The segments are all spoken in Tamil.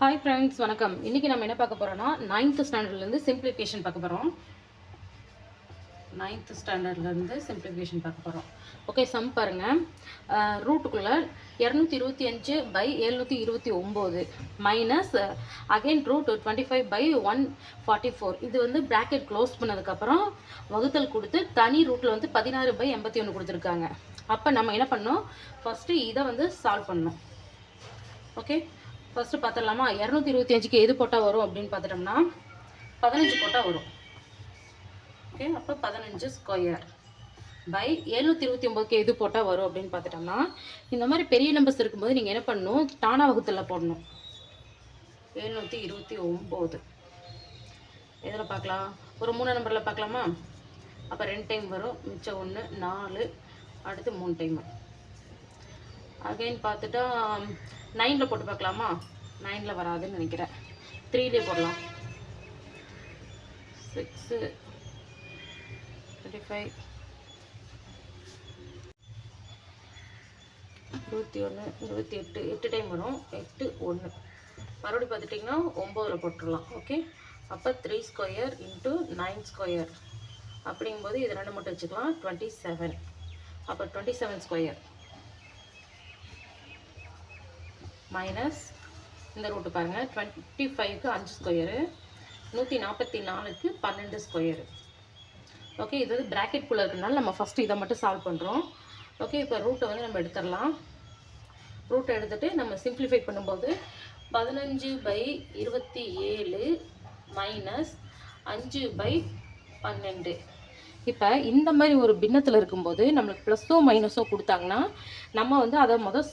ஹாய் ஃப்ரெண்ட்ஸ் வணக்கம். இன்றைக்கி நம்ம என்ன பார்க்க போகிறோன்னா நைன்த்து ஸ்டாண்டர்ட்லேருந்து சிம்பிளிஃபிகேஷன் பார்க்க போகிறோம் நைன்த்து ஸ்டாண்டர்ட்லேருந்து சிம்பிளிஃபிகேஷன் பார்க்க போகிறோம் ஓகே சம் பாருங்கள் ரூட்டுக்குள்ளே இரநூத்தி இருபத்தி அஞ்சு பை எழுநூற்றி இருபத்தி ஒம்பது minus again root twenty five by one forty four இது வந்து ப்ராக்கெட் க்ளோஸ் பண்ணதுக்கப்புறம் வகுத்தல் கொடுத்து தனி ரூட்டில் வந்து பதினாறு பை எண்பத்தி ஒன்று கொடுத்துருக்காங்க. அப்போ நம்ம என்ன பண்ணோம்? ஃபஸ்ட்டு இதை வந்து சால்வ் பண்ணோம். ஓகே ஃபஸ்ட்டு பார்த்துடலாமா இரநூத்தி இருபத்தி அஞ்சுக்கு எது போட்டால் வரும் அப்படின்னு பார்த்துட்டோம்னா பதினஞ்சு போட்டால் வரும். ஓகே அப்போ பதினஞ்சு ஸ்கொயர் பை எழுநூற்றி இருபத்தி ஒம்போதுக்கு எது போட்டால் வரும் அப்படின்னு பார்த்துட்டோம்னா இந்த மாதிரி பெரிய நம்பர்ஸ் இருக்கும்போது நீங்கள் என்ன பண்ணணும்? தானா வகுத்தில் போடணும். எழுநூற்றி இருபத்தி ஒம்பது எதில் பார்க்கலாம் ஒரு மூணு நம்பரில் பார்க்கலாமா அப்போ ரெண்டு டைம் வரும். மிச்சம் ஒன்று நாலு அடுத்து மூணு டைமு அகைன் பார்த்துட்டா நைனில் போட்டு பார்க்கலாமா? நைனில் வராதுன்னு நினைக்கிறேன். த்ரீலே போடலாம். சிக்ஸு டுவெண்ட்டி ஃபைவ் இருபத்தி ஒன்று இருபத்தி எட்டு எட்டு டைம் வரும். எட்டு ஒன்று மறுபடியும் பார்த்துட்டிங்கன்னா ஒம்போதில் போட்டுடலாம். ஓகே அப்போ three square into nine square அப்படிங்கும்போது இது ரெண்டு மட்டும் வச்சுக்கலாம். டுவெண்ட்டி செவன் அப்போ டுவெண்ட்டி செவன் ஸ்கொயர் மைனஸ் இந்த ரூட்டு பாருங்கள் டுவெண்ட்டி ஃபைவ்க்கு அஞ்சு ஸ்கொயரு நூற்றி நாற்பத்தி நாலுக்கு பன்னெண்டு ஸ்கொயரு ஓகே இது வந்து ப்ராக்கெட்குள்ளே இருக்கிறனால நம்ம ஃபஸ்ட்டு இதை மட்டும் சால்வ் பண்ணுறோம் ஓகே இப்போ ரூட்டை வந்து நம்ம எடுத்துடலாம். ரூட்டை எடுத்துகிட்டு நம்ம சிம்பிளிஃபை பண்ணும்போது பதினஞ்சு பை இருபத்தி ஏழு மைனஸ் அஞ்சு பை பன்னெண்டு. இப்போ இந்த மாதிரி ஒரு பின்னத்தில் இருக்கும்போது நம்மளுக்கு ப்ளஸ்ஸோ மைனஸோ கொடுத்தாங்கன்னா நம்ம வந்து அதை முதல்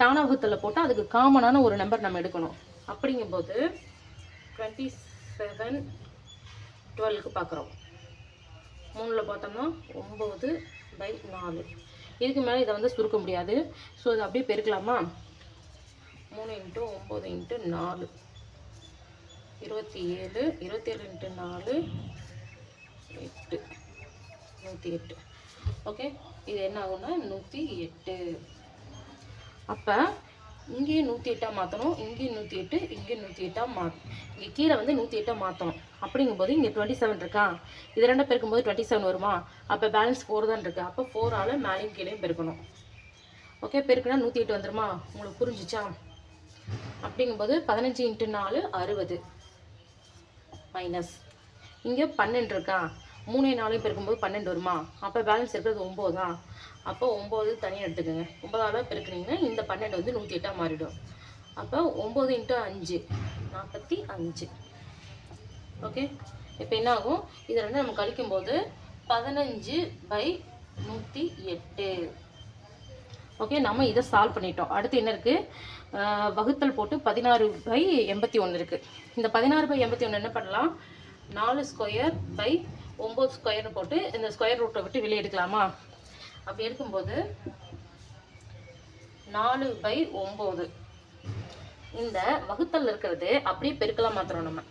தானாகத்தில் போட்டால் அதுக்கு காமனான ஒரு நம்பர் நம்ம எடுக்கணும். அப்படிங்கும்போது டுவெண்ட்டி செவன் டுவெல்க்கு பார்க்குறோம் மூணில் பார்த்தோம்னா ஒம்பது பை நாலு. இதுக்கு மேலே இதை வந்து சுருக்க முடியாது. ஸோ இதை அப்படியே பெருக்கலாமா? மூணு இன்ட்டு ஒம்பது இன்ட்டு நாலு. இருபத்தி ஏழு இருபத்தி ஏழு இன்ட்டு நாலு எட்டு. நூற்றி எட்டு. ஓகே இது என்ன ஆகும்னா நூற்றி எட்டு. அப்போ இங்கேயும் நூற்றி எட்டாக மாற்றணும் இங்கேயும் நூற்றி எட்டு இங்கேயும் நூற்றி எட்டாக மா இங்கே கீழே வந்து நூற்றி எட்டாக மாற்றணும் அப்படிங்கும்போது இங்கே டுவெண்ட்டி செவன் இருக்கா? இது ரெண்டும் பெருக்கும்போது டுவெண்ட்டி செவன் வருமா? அப்போ பேலன்ஸ் ஃபோர் தான் இருக்குது அப்போ ஃபோரால் மேலேயும் கீழேயும் பெருக்கணும். ஓகே பெருக்குனா நூற்றி எட்டு வந்துருமா? உங்களுக்கு புரிஞ்சிச்சா? அப்படிங்கும்போது பதினஞ்சு இன்ட்டு நாலு அறுபது. மைனஸ் இங்கே பன்னெண்டு இருக்கா? மூணே நாளையும் பெருக்கும்போது பன்னெண்டு வருமா? அப்போ பேலன்ஸ் இருக்கிறது ஒம்பது? தான் அப்போ ஒம்பது தனியாக எடுத்துக்கோங்க. ஒம்பதால் பெருக்குனீங்கன்னா இந்த பன்னெண்டு வந்து நூற்றி எட்டாக மாறிடும். அப்போ ஒம்பது இன்ட்டு அஞ்சு நாற்பத்தி அஞ்சு. ஓகே இப்போ என்ன ஆகும்? இதை ரெண்டு நம்ம கழிக்கும்போது பதினஞ்சு பை நூற்றி எட்டு. ஓகே நம்ம இதை சால்வ் பண்ணிட்டோம். அடுத்து என்ன இருக்குது வகுத்தல் போட்டு பதினாறு பை எண்பத்தி ஒன்று இருக்குது இந்த பதினாறு பை எண்பத்தி ஒன்று என்ன பண்ணலாம்? நாலு ஸ்கொயர் பை ஒம்பது ஸ்கொயர்னு போட்டு இந்த ஸ்கொயர் ரூட்டை விட்டு வெளியே எடுக்கலாமா? அப்படி எடுக்கும்போது நாலு பை ஒம்பது. இந்த வகுத்தல் இருக்கிறது அப்படியே பெருக்கலாம் மாத்திரம் நம்ம.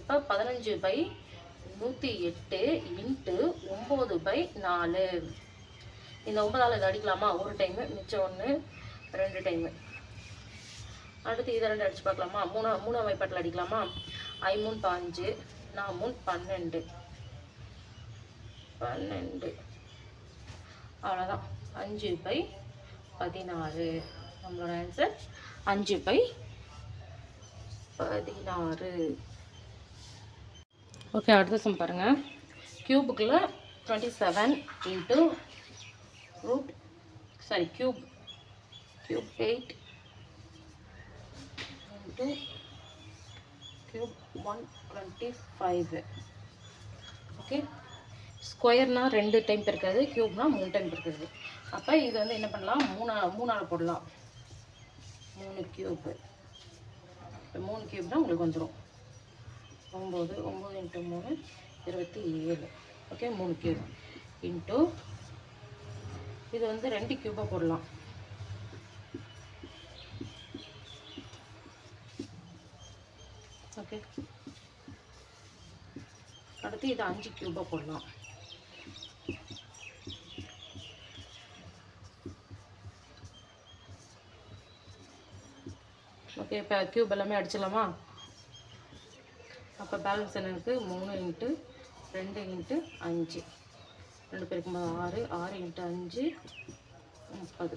இப்போ பதினஞ்சு பை நூற்றி எட்டு இன்ட்டு ஒம்பது பை நாலு. இந்த ஒம்பதால் இதை அடிக்கலாமா? ஒரு டைமு மிச்சம் ஒன்று ரெண்டு டைமு அடுத்து இதை ரெண்டு அடித்து பார்க்கலாமா? மூணா மூணாம் வாய்ப்பாட்டில் அடிக்கலாமா? ஐ மூணு பாஞ்சு நான் மூணு பன்னெண்டு. பன்னெண்டு. அவ்வளோதான் அஞ்சு பை பதினாறு. நம்மளோட ஆன்சர் அஞ்சு பை பதினாறு. ஓகே அடுத்த சம் பாருங்கள் க்யூபுக்குள்ள twenty seven into root sorry cube cube eight into cube one twenty five okay ஸ்கொயர்னால் ரெண்டு டைம் பெருக்கிறது க்யூப்னால் மூணு டைம் பெருக்கிறது அப்போ இது வந்து என்ன பண்ணலாம்? மூணா மூணால் போடலாம். மூணு க்யூப்பு. இப்போ மூணு க்யூப்னால் உங்களுக்கு வந்துடும் ஒம்பது ஒம்பது இன்ட்டு மூணு இருபத்தி ஏழு. ஓகே மூணு க்யூப். இன்ட்டு இது வந்து ரெண்டு க்யூபாக போடலாம். ஓகே. அடுத்து இது அஞ்சு க்யூபாக போடலாம். ஓகே இப்போ க்யூப் எல்லாமே அடிச்சிடலாமா? அப்போ பேலன்ஸ் என்ன இருக்குது மூணு இன்ட்டு ரெண்டு இன்ட்டு அஞ்சு. ரெண்டு பேருக்கு ஆறு ஆறு இன்ட்டு அஞ்சு முப்பது.